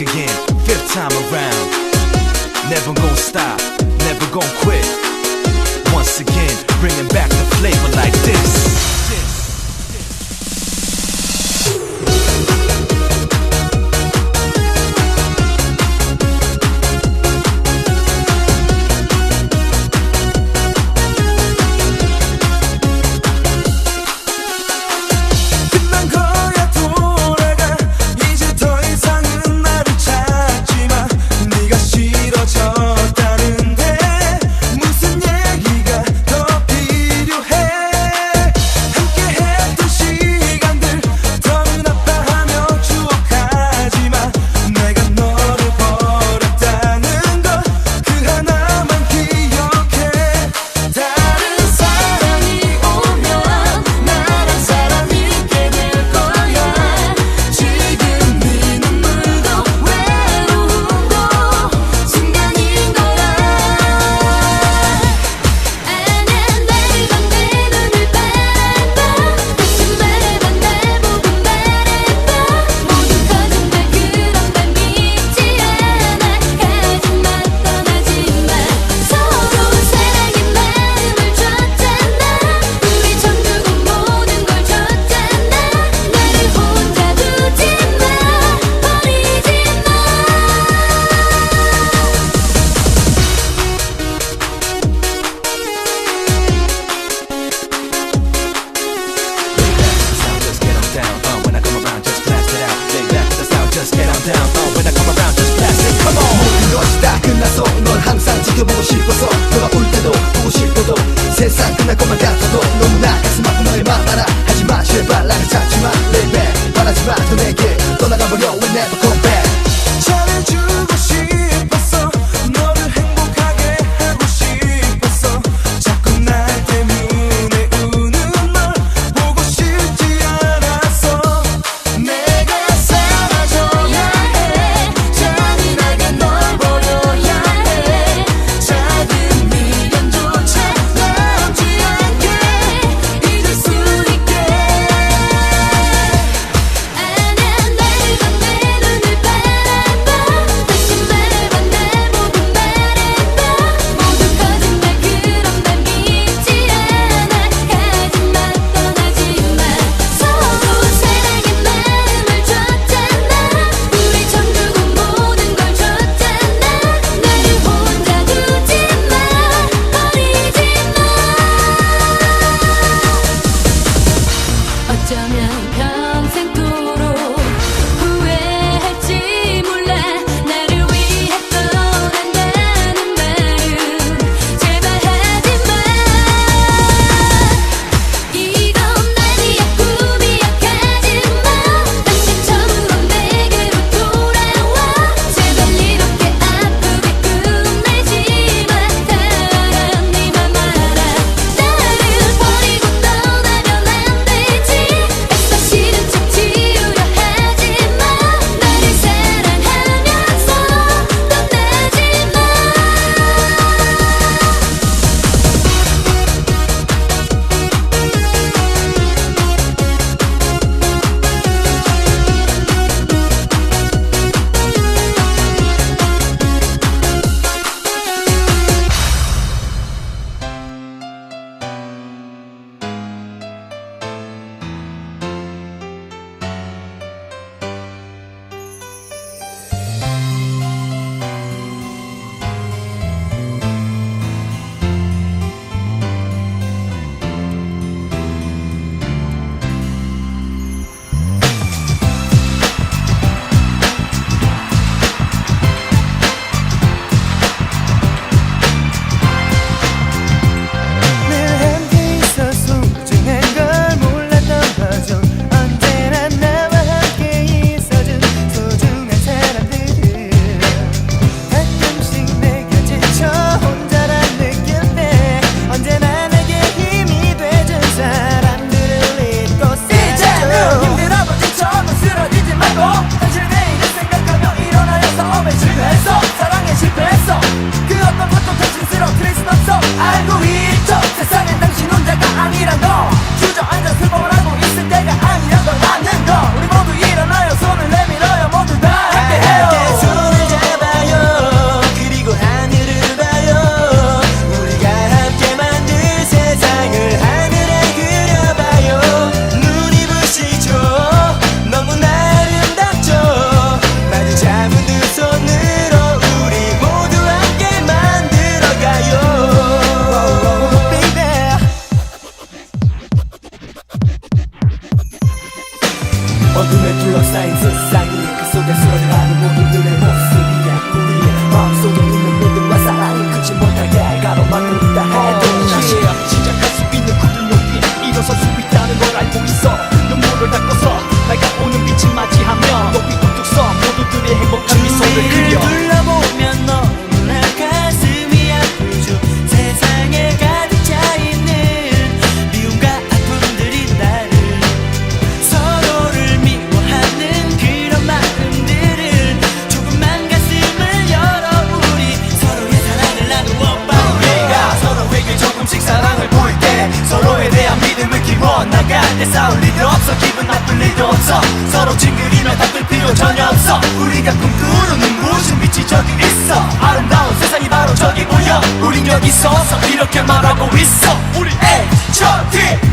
again, fifth time around. Never gonna stop, never gonna quit. Once again, bringing back the flavor like this, this, this. down. Uh, When I come around just blast it. Come on. 모든 것이 다 끝났어 넌 항상 지켜보고 싶어서 너가 울 때도 보고 싶어도 세상 끝날 것만 같아도 너무나 가슴 아픈 너의 맘 알아. 하지마 제발 나를 찾지마. 내맘 바라지마. 더 내게 떠나가버려. We never come 서로 징그리며 닦을 필요 전혀 없어. 우리가 꿈꾸는 무슨 빛이 저기 있어. 아름다운 세상이 바로 저기 보여. 우린 여기 서서 이렇게 말하고 있어. 우리 H.O.T.